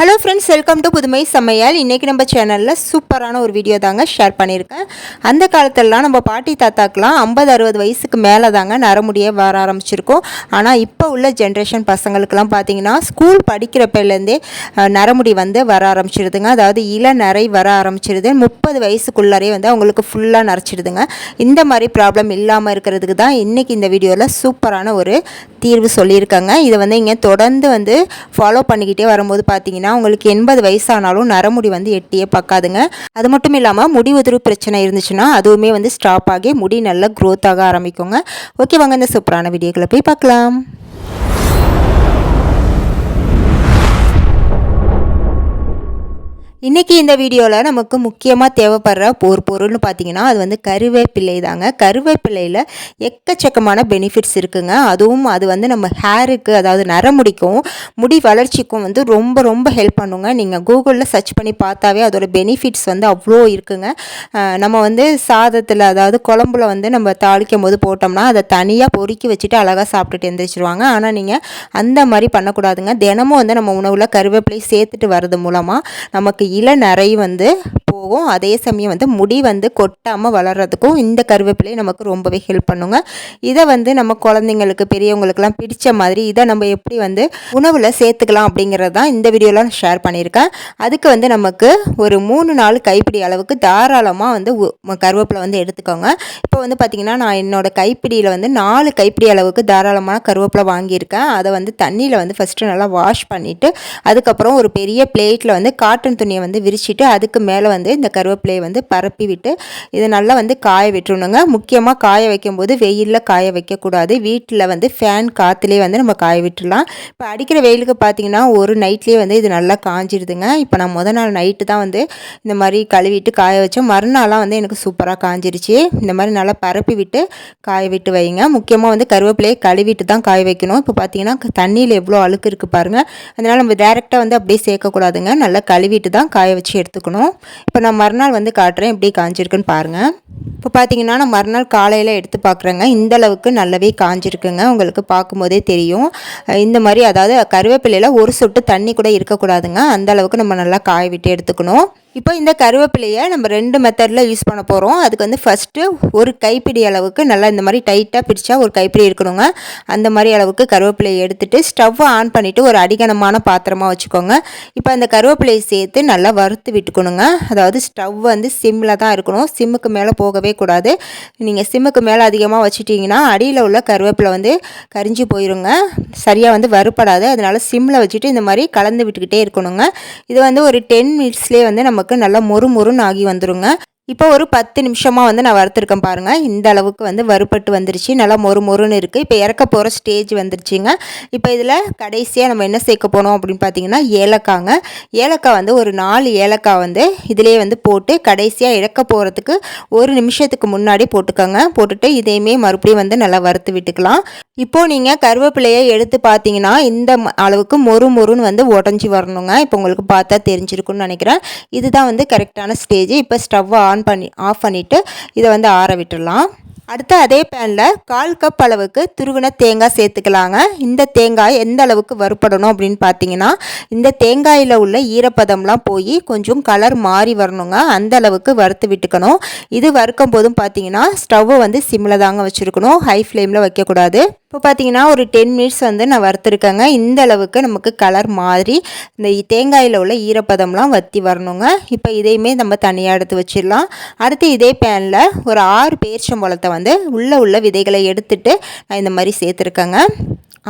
Hello friends welcome to புதுமை சமையல். இன்றைக்கி நம்ம சேனலில் சூப்பரான ஒரு வீடியோ தாங்க ஷேர் பண்ணியிருக்கேன். அந்த காலத்திலலாம் நம்ம பாட்டி தாத்தாக்கெலாம் ஐம்பது அறுபது வயசுக்கு மேலே தாங்க நரமுடியே வர ஆரம்பிச்சிருக்கோம். ஆனால் இப்போ உள்ள ஜென்ரேஷன் பசங்களுக்கெல்லாம் பார்த்தீங்கன்னா ஸ்கூல் படிக்கிறப்பிலேருந்தே நரமுடி வந்து வர ஆரம்பிச்சிருதுங்க. அதாவது இளநரை வர ஆரம்பிச்சிருது. முப்பது வயசுக்குள்ளாரே வந்து அவங்களுக்கு ஃபுல்லாக நரைச்சிடுதுங்க இந்த மாதிரி ப்ராப்ளம் இல்லாமல் இருக்கிறதுக்கு தான் இன்றைக்கி இந்த வீடியோவில் சூப்பரான ஒரு தீர்வு சொல்லியிருக்காங்க. இதை வந்து இங்கே தொடர்ந்து வந்து ஃபாலோ பண்ணிக்கிட்டே வரும்போது பார்த்தீங்கன்னா உங்களுக்கு எண்பது வயசானாலும் நரமுடி வந்து எட்டியே பார்க்காதுங்க. அது மட்டும் இல்லாமல் முடி உதிர்வு பிரச்சனை இருந்துச்சுன்னா அதுவுமே வந்து ஸ்டாப் ஆகி முடி நல்லா க்ரோத் ஆக ஆரம்பிக்குங்க. ஓகே வாங்க இந்த சூப்பரான வீடியோக்களை போய் பார்க்கலாம். இன்றைக்கி இந்த வீடியோவில் நமக்கு முக்கியமாக தேவைப்படுற ஒரு பொருள்னு பார்த்தீங்கன்னா அது வந்து கருவேப்பிள்ளை தாங்க. கருவேப்பிலையில் எக்கச்சக்கமான பெனிஃபிட்ஸ் இருக்குங்க. அதுவும் அது வந்து நம்ம ஹேருக்கு அதாவது நரமுடிக்கும் முடி வளர்ச்சிக்கும் வந்து ரொம்ப ரொம்ப ஹெல்ப் பண்ணுங்க. நீங்கள் கூகுளில் சர்ச் பண்ணி பார்த்தாவே அதோட பெனிஃபிட்ஸ் வந்து அவ்வளோ இருக்குங்க. நம்ம வந்து சாதத்தில் அதாவது குழம்புல வந்து நம்ம தாளிக்கும் போது போட்டோம்னா அதை தனியாக பொறுக்கி வச்சுட்டு அழகாக சாப்பிட்டுட்டு எந்திரிச்சிருவாங்க. ஆனால் நீங்கள் அந்த மாதிரி பண்ணக்கூடாதுங்க. தினமும் வந்து நம்ம உணவில் கருவேப்பிலை சேர்த்துட்டு வர்றது மூலமாக நமக்கு இளநரை வந்து போகும். அதே சமயம் வந்து முடி வந்து கொட்டாமல் வளர்கிறதுக்கும் இந்த கருவேப்பிலை நமக்கு ரொம்பவே ஹெல்ப் பண்ணுங்க. இதை வந்து நம்ம குழந்தைங்களுக்கு பெரியவங்களுக்கெல்லாம் பிடிச்ச மாதிரி இதை நம்ம எப்படி வந்து உணவில் சேர்த்துக்கலாம் அப்படிங்கிறது தான் இந்த வீடியோவில் நான் ஷேர் பண்ணியிருக்கேன். அதுக்கு வந்து நமக்கு ஒரு மூணு நாலு கைப்பிடி அளவுக்கு தாராளமாக வந்து கருவேப்பிலை வந்து எடுத்துக்கோங்க. இப்போ வந்து பார்த்திங்கன்னா நான் என்னோடய கைப்பிடியில் வந்து நாலு கைப்பிடி அளவுக்கு தாராளமான கருவேப்பிலை வாங்கியிருக்கேன். அதை வந்து தண்ணியில் வந்து ஃபஸ்ட்டு நல்லா வாஷ் பண்ணிவிட்டு அதுக்கப்புறம் ஒரு பெரிய பிளேட்டில் வந்து காட்டன் துணியை வந்து விரிச்சிட்டு அதுக்கு மேலே வந்து இந்த கருவேப்பிலையை வந்து பரப்பி விட்டு இதை நல்லா வந்து காய விட்டுருணுங்க முக்கியமாக காய வைக்கும்போது வெயிலில் காய வைக்கக்கூடாது. வீட்டில் வந்து ஃபேன் காற்றுலேயே வந்து நம்ம காய விட்டுடலாம் இப்போ அடிக்கிற வெயிலுக்கு பார்த்தீங்கன்னா ஒரு நைட்லேயே வந்து இது நல்லா காஞ்சிடுதுங்க இப்போ நான் முத நாள் நைட்டு தான் வந்து இந்த மாதிரி கழுவிட்டு காய வச்சேன். மறுநாளாக வந்து எனக்கு சூப்பராக காஞ்சிருச்சு. இந்த மாதிரி நல்லா பரப்பி விட்டு காய விட்டு வைங்க. முக்கியமாக வந்து கருவேப்பிலையை கழுவிட்டு தான் காய வைக்கணும். இப்போ பார்த்தீங்கன்னா தண்ணியில் எவ்வளோ அழுக்கு இருக்குது பாருங்கள் அதனால் நம்ம டேரெக்டாக வந்து அப்படியே சேர்க்கக்கூடாதுங்க. நல்லா கழுவிட்டு தான் காய வச்சு எடுத்துக்கணும். இப்போ நான் மறுநாள் வந்து காட்டுறேன் எப்படி காஞ்சிருக்குன்னு பாருங்கள் இப்போ பார்த்தீங்கன்னா நான் மறுநாள் காலையில் எடுத்து பார்க்குறேங்க இந்த அளவுக்கு நல்லாவே காஞ்சிருக்குங்க. உங்களுக்கு பார்க்கும்போதே தெரியும். இந்த மாதிரி அதாவது கருவேப்பிலையில் ஒரு சொட்டு தண்ணி கூட இருக்கக்கூடாதுங்க. அந்த அளவுக்கு நம்ம நல்லா காய விட்டு எடுத்துக்கணும். இப்போ இந்த கருவேப்பிலையை நம்ம ரெண்டு மெத்தடில் யூஸ் பண்ண போகிறோம் அதுக்கு வந்து ஃபஸ்ட்டு ஒரு கைப்பிடி அளவுக்கு நல்லா இந்த மாதிரி டைட்டாக பிடிச்சா ஒரு கைப்பிடி இருக்கணுங்க. அந்த மாதிரி அளவுக்கு கருவேப்பிலையை எடுத்துகிட்டு ஸ்டவ்வை ஆன் பண்ணிவிட்டு ஒரு அடிகனமான பாத்திரமாக வச்சுக்கோங்க. இப்போ அந்த கருவேப்பிலையை சேர்த்து நல்லா வறுத்து விட்டுக்கணுங்க. அதாவது ஸ்டவ் வந்து சிம்மில் தான் இருக்கணும். சிம்முக்கு மேலே போகவே கூடாது. நீங்கள் சிம்முக்கு மேலே அதிகமாக வச்சுட்டிங்கன்னா அடியில் உள்ள கருவேப்பிலை வந்து கரிஞ்சு போயிருங்க. சரியாக வந்து வறுப்படாது அதனால் சிம்மில் வச்சுட்டு இந்த மாதிரி கலந்து விட்டுக்கிட்டே இருக்கணுங்க. இது வந்து ஒரு டென் மினிட்ஸ்லேயே வந்து நம்ம நமக்கு நல்லா மொறு மொறுன்னு ஆகி வந்துருங்க. இப்போ ஒரு பத்து நிமிஷமாக வந்து நான் வறுத்துருக்கேன் பாருங்கள் இந்த அளவுக்கு வந்து வறுபட்டு வந்துருச்சு. நல்லா மொறு மொறுன்னு இருக்குது இப்போ இறக்க போகிற ஸ்டேஜ் வந்துருச்சுங்க. இப்போ இதில் கடைசியாக நம்ம என்ன சேர்க்க போனோம் அப்படின்னு பார்த்தீங்கன்னா ஏலக்காங்க. ஏலக்காய் வந்து ஒரு நாலு ஏலக்காய் வந்து இதிலே வந்து போட்டு கடைசியாக இறக்க போகிறதுக்கு ஒரு நிமிஷத்துக்கு முன்னாடி போட்டுக்கோங்க. போட்டுட்டு இதையுமே மறுபடியும் வந்து நல்லா வறுத்து விட்டுக்கலாம். இப்போ நீங்கள் கருவேப்பிலையை எடுத்து பார்த்தீங்கன்னா இந்த ம- அளவுக்கு மொறு மொறுன்னு வந்து உடஞ்சி வரணுங்க. இப்போ உங்களுக்கு பார்த்தா தெரிஞ்சிருக்குன்னு நினைக்கிறேன். இதுதான் வந்து கரெக்டான ஸ்டேஜ் இப்போ ஸ்டவ் ஆன் பண்ணி ஆஃப் பண்ணிவிட்டு இதை வந்து ஆற விட்டுடலாம். அடுத்து அதே பேனில் கால் கப் அளவுக்கு துருவின தேங்காய் சேர்த்துக்கலாங்க. இந்த தேங்காய் எந்த அளவுக்கு வறுப்படணும் அப்படின்னு பார்த்தீங்கன்னா இந்த தேங்காயில் உள்ள ஈரப்பதம்லாம் போய் கொஞ்சம் கலர் மாறி வரணுங்க. அந்த அளவுக்கு வறுத்து விட்டுக்கணும். இது வறுக்கும் போதும் பார்த்தீங்கன்னா ஸ்டவ்வை வந்து சிம்மில் தாங்க வச்சுருக்கணும். ஹை ஃப்ளேமில் வைக்கக்கூடாது. இப்போ பார்த்தீங்கன்னா ஒரு டென் மினிட்ஸ் வந்து நான் வறுத்துருக்கேங்க. இந்த அளவுக்கு நமக்கு கலர் மாதிரி இந்த தேங்காயில் உள்ள ஈரப்பதம்லாம் வற்றி வரணுங்க. இப்போ இதையுமே நம்ம தனியாக எடுத்து வச்சிடலாம். அடுத்து இதே பேனில் ஒரு ஆறு பேரிச்சம்பழத்தை வந்து வந்து உள்ளே உள்ள விதைகளை எடுத்துட்டு நான் இந்த மாதிரி சேர்த்துருக்கேங்க.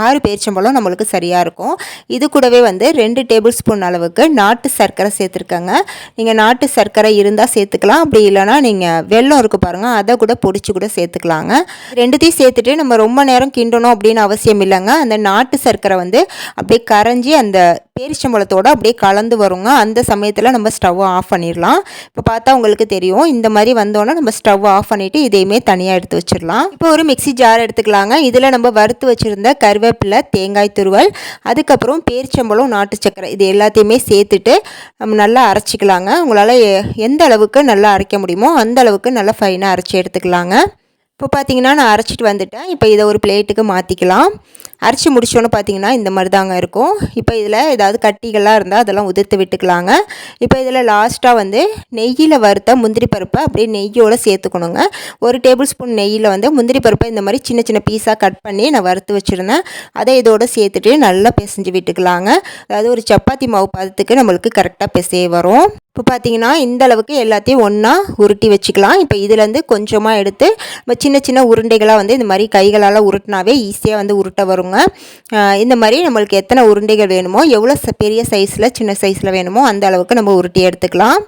ஆறு பேரிச்சம்பழம் நம்மளுக்கு சரியாக இருக்கும். இது கூடவே வந்து ரெண்டு டேபிள் ஸ்பூன் அளவுக்கு நாட்டு சர்க்கரை சேர்த்துருக்கேங்க. நீங்கள் நாட்டு சர்க்கரை இருந்தால் சேர்த்துக்கலாம். அப்படி இல்லைன்னா நீங்கள் வெள்ளம் இருக்குது பாருங்கள் அதை கூட பொடிச்சு கூட சேர்த்துக்கலாங்க. ரெண்டுத்தையும் சேர்த்துட்டு நம்ம ரொம்ப நேரம் கிண்டணும் அப்படின்னு அவசியம் இல்லைங்க. அந்த நாட்டு சர்க்கரை வந்து அப்படியே கரைஞ்சி அந்த பேரிச்சம்பழத்தோட அப்படியே கலந்து வருங்க. அந்த சமயத்தில் நம்ம ஸ்டவ் ஆஃப் பண்ணிடலாம் இப்போ பார்த்தா உங்களுக்கு தெரியும். இந்த மாதிரி வந்தோன்னே நம்ம ஸ்டவ் ஆஃப் பண்ணிவிட்டு இதையுமே தனியாக எடுத்து வச்சிடலாம் இப்போ ஒரு மிக்ஸி ஜார் எடுத்துக்கலாங்க. இதில் நம்ம வறுத்து வச்சுருந்த கருவேப்பிலை தேங்காய் துருவல் அதுக்கப்புறம் பேரிச்சம்பழம் நாட்டு சக்கரை இது எல்லாத்தையுமே சேர்த்துட்டு நம்ம நல்லா அரைச்சிக்கலாங்க. உங்களால் எ- எந்த அளவுக்கு நல்லா அரைக்க முடியுமோ அந்த அளவுக்கு நல்லா ஃபைனாக அரைச்சி எடுத்துக்கலாங்க. இப்போ பார்த்தீங்கன்னா நான் அரைச்சிட்டு வந்துட்டேன். இப்போ இதை ஒரு பிளேட்டுக்கு மாற்றிக்கலாம் அரைச்சி முடிச்சோன்னு பார்த்தீங்கன்னா இந்த மாதிரி தாங்க இருக்கும். இப்போ இதில் ஏதாவது கட்டிகள்லாம் இருந்தால் அதெல்லாம் உதிர்த்து விட்டுக்கலாங்க. இப்போ இதில் லாஸ்ட்டாக வந்து நெய்யில் வறுத்த முந்திரி பருப்பை அப்படியே நெய்யோடு சேர்த்துக்கணுங்க. ஒரு டேபிள் ஸ்பூன் நெய்யில் வந்து முந்திரி பருப்பை இந்த மாதிரி சின்ன சின்ன பீஸாக கட் பண்ணி நான் வறுத்து வச்சுருந்தேன். அதை இதோடு சேர்த்துட்டு நல்லா பிசைஞ்சு விட்டுக்கலாங்க. அதாவது ஒரு சப்பாத்தி மாவு பதத்துக்கு நம்மளுக்கு கரெக்டாக பிசைய வரும். இப்போ பார்த்தீங்கன்னா இந்த அளவுக்கு எல்லாத்தையும் ஒன்றா உருட்டி வச்சுக்கலாம். இப்போ இதுலேருந்து கொஞ்சமாக எடுத்து நம்ம சின்ன சின்ன உருண்டைகளாக வந்து இந்த மாதிரி கைகளால் உருட்டினாவே ஈஸியாக வந்து உருட்ட வருங்க. இந்த மாதிரி நம்மளுக்கு எத்தனை உருண்டைகள் வேணுமோ எவ்வளோ பெரிய சைஸில் சின்ன சைஸில் வேணுமோ அந்த அளவுக்கு நம்ம உருட்டி எடுத்துக்கலாம்.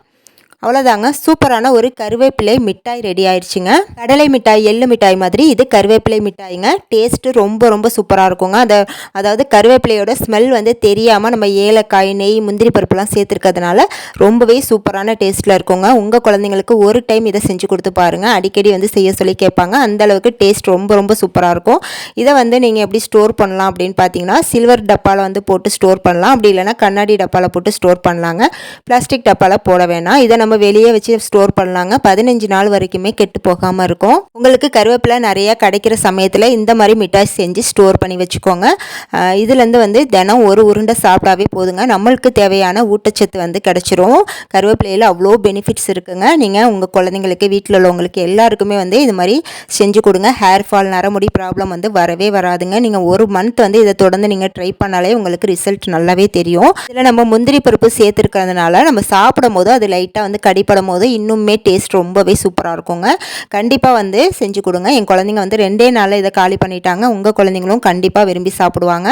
அவ்வளோதாங்க சூப்பரான ஒரு கருவேப்பிலை மிட்டாய் ரெடி ஆயிடுச்சுங்க. கடலை மிட்டாய் எள்ளு மிட்டாய் மாதிரி இது கருவேப்பிலை மிட்டாய்ங்க. டேஸ்ட்டு ரொம்ப ரொம்ப சூப்பராக இருக்குங்க. அதை அதாவது கருவேப்பிலையோட ஸ்மெல் வந்து தெரியாமல் நம்ம ஏலக்காய் நெய் முந்திரி பருப்புலாம் சேர்த்துருக்கிறதுனால ரொம்பவே சூப்பரான டேஸ்ட்டில் இருக்குங்க. உங்கள் குழந்தைங்களுக்கு ஒரு டைம் இதை செஞ்சு கொடுத்து பாருங்கள் அடிக்கடி வந்து செய்ய சொல்லி கேட்பாங்க. அந்தளவுக்கு டேஸ்ட் ரொம்ப ரொம்ப சூப்பராக இருக்கும். இதை வந்து நீங்கள் எப்படி ஸ்டோர் பண்ணலாம் அப்படின்னு பார்த்தீங்கன்னா சில்வர் டப்பாவில் வந்து போட்டு ஸ்டோர் பண்ணலாம். அப்படி இல்லைனா கண்ணாடி டப்பாவில் போட்டு ஸ்டோர் பண்ணலாங்க. பிளாஸ்டிக் டப்பாவில் போட வேணாம். இதை நம்ம நம்ம வெளியே வச்சு ஸ்டோர் பண்ணலாங்க. பதினஞ்சு நாள் வரைக்குமே கெட்டு போகாமல் இருக்கும். உங்களுக்கு கருவேப்பிலை நிறையா கிடைக்கிற சமயத்தில் இந்த மாதிரி மிட்டாய் செஞ்சு ஸ்டோர் பண்ணி வச்சுக்கோங்க. இதுலேருந்து வந்து தினம் ஒரு உருண்டை சாப்பிட்டாவே போதுங்க. நம்மளுக்கு தேவையான ஊட்டச்சத்து வந்து கிடச்சிரும். கருவேப்பிலையில் அவ்வளோ பெனிஃபிட்ஸ் இருக்குங்க. நீங்கள் உங்கள் குழந்தைங்களுக்கு வீட்டில் உள்ளவங்களுக்கு எல்லாருக்குமே வந்து இது மாதிரி செஞ்சு கொடுங்க. ஹேர் ஃபால் நரமுடி ப்ராப்ளம் வந்து வரவே வராதுங்க. நீங்கள் ஒரு மந்த் வந்து இதை தொடர்ந்து நீங்கள் ட்ரை பண்ணாலே உங்களுக்கு ரிசல்ட் நல்லாவே தெரியும். இதில் நம்ம முந்திரி பருப்பு சேர்த்துருக்கிறதுனால நம்ம சாப்பிடும் போது அது லைட்டாக வந்து கடிப்படும் போது இன்னுமே டேஸ்ட் ரொம்பவே சூப்பராக இருக்குங்க. கண்டிப்பாக வந்து செஞ்சு கொடுங்க. என் குழந்தைங்க வந்து ரெண்டே நாளில் இதை காலி பண்ணிட்டாங்க. உங்கள் குழந்தைங்களும் கண்டிப்பாக விரும்பி சாப்பிடுவாங்க.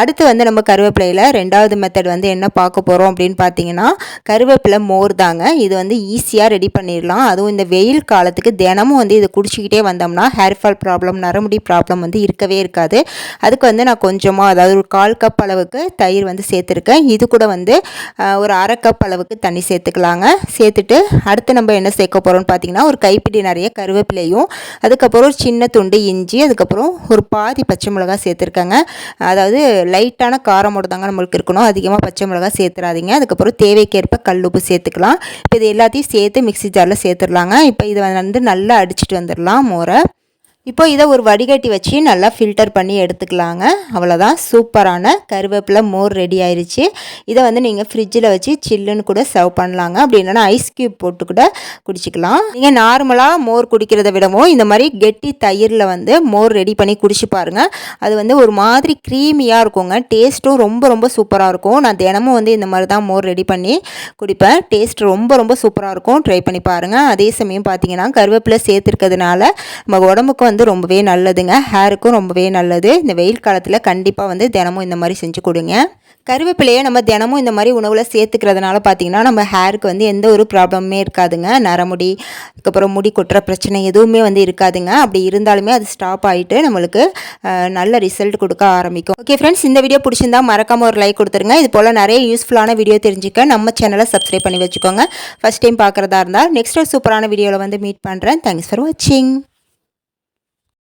அடுத்து வந்து நம்ம கருவேப்பிலையில் ரெண்டாவது மெத்தட் வந்து என்ன பார்க்க போகிறோம் அப்படின்னு பார்த்தீங்கன்னா கருவேப்பிலை மோர் தாங்க. இது வந்து ஈஸியாக ரெடி பண்ணிடலாம். அதுவும் இந்த வெயில் காலத்துக்கு தினமும் வந்து இதை குடிச்சிக்கிட்டே வந்தோம்னா ஹேர் ஃபால் ப்ராப்ளம் நரமுடி ப்ராப்ளம் வந்து இருக்கவே இருக்காது. அதுக்கு வந்து நான் கொஞ்சமாக அதாவது ஒரு கால் கப் அளவுக்கு தயிர் வந்து சேர்த்துருக்கேன். இது கூட வந்து ஒரு அரை கப் அளவுக்கு தண்ணி சேர்த்துக்கலாங்க. சே சேர்த்துட்டு அடுத்து நம்ம என்ன சேர்க்க போகிறோம்னு பார்த்தீங்கன்னா ஒரு கைப்பிடி நிறைய கருவேப்பிலையும் அதுக்கப்புறம் ஒரு சின்ன துண்டு இஞ்சி அதுக்கப்புறம் ஒரு பாதி பச்சை மிளகா சேர்த்துருக்காங்க. அதாவது லைட்டான காரமோடு தாங்க நம்மளுக்கு இருக்கணும். அதிகமாக பச்சை மிளகா சேர்த்துறாதீங்க அதுக்கப்புறம் தேவைக்கேற்ப கல் உப்பு சேர்த்துக்கலாம். இப்போ இது எல்லாத்தையும் சேர்த்து மிக்சி ஜாரில் சேர்த்துடலாங்க இப்போ இதை வந்து நல்லா அடிச்சுட்டு வந்துடலாம் மோரை. இப்போ இதை ஒரு வடிகட்டி வச்சு நல்லா ஃபில்டர் பண்ணி எடுத்துக்கலாங்க. அவ்வளோதான் சூப்பரான கருவேப்பிலை மோர் ரெடி ஆயிடுச்சு இதை வந்து நீங்கள் ஃப்ரிட்ஜில் வச்சு சில்லுன்னு கூட சர்வ் பண்ணலாங்க. அப்படி இல்லைன்னா ஐஸ் க்யூப் போட்டு கூட குடிச்சிக்கலாம். நீங்கள் நார்மலாக மோர் குடிக்கிறத விடவும் இந்த மாதிரி கெட்டி தயிரில் வந்து மோர் ரெடி பண்ணி குடிச்சு பாருங்கள் அது வந்து ஒரு மாதிரி க்ரீமியாக இருக்குங்க. டேஸ்ட்டும் ரொம்ப ரொம்ப சூப்பராக இருக்கும். நான் தினமும் வந்து இந்த மாதிரி தான் மோர் ரெடி பண்ணி குடிப்பேன். டேஸ்ட் ரொம்ப ரொம்ப சூப்பராக இருக்கும். ட்ரை பண்ணி பாருங்கள் அதே சமயம் பார்த்தீங்கன்னா கருவேப்பிலை சேர்த்துருக்கிறதுனால நம்ம உடம்புக்கு வந்து ரொம்பவே நல்லதுங்க. ஹேருக்கும் ரொம்பவே நல்லது. இந்த வெயில் காலத்தில் கண்டிப்பாக வந்து தினமும் இந்த மாதிரி செஞ்சு கொடுங்க. கருவேப்பிலையை நம்ம தினமும் இந்த மாதிரி உணவில் சேர்த்துக்கிறதுனால பார்த்திங்கன்னா நம்ம ஹேருக்கு வந்து எந்த ஒரு ப்ராப்ளமே இருக்காதுங்க. நரமுடி அதுக்கப்புறம் முடி கொட்டுற பிரச்சனை எதுவுமே வந்து இருக்காதுங்க. அப்படி இருந்தாலுமே அது ஸ்டாப் ஆகிட்டு நம்மளுக்கு நல்ல ரிசல்ட் கொடுக்க ஆரம்பிக்கும். ஓகே ஃப்ரெண்ட்ஸ் இந்த வீடியோ பிடிச்சிருந்தா மறக்காமல் ஒரு லைக் கொடுத்துருங்க. இது போல் நிறைய யூஸ்ஃபுல்லான வீடியோ தெரிஞ்சுக்க நம்ம சேனலை சப்ஸ்கிரைப் பண்ணி வச்சுக்கோங்க. ஃபஸ்ட் டைம் பார்க்குறதா இருந்தால் நெக்ஸ்ட் ஒரு சூப்பரான வீடியோவில் வந்து மீட் பண்ணுறேன் தேங்க்ஸ் ஃபார் வாட்சிங்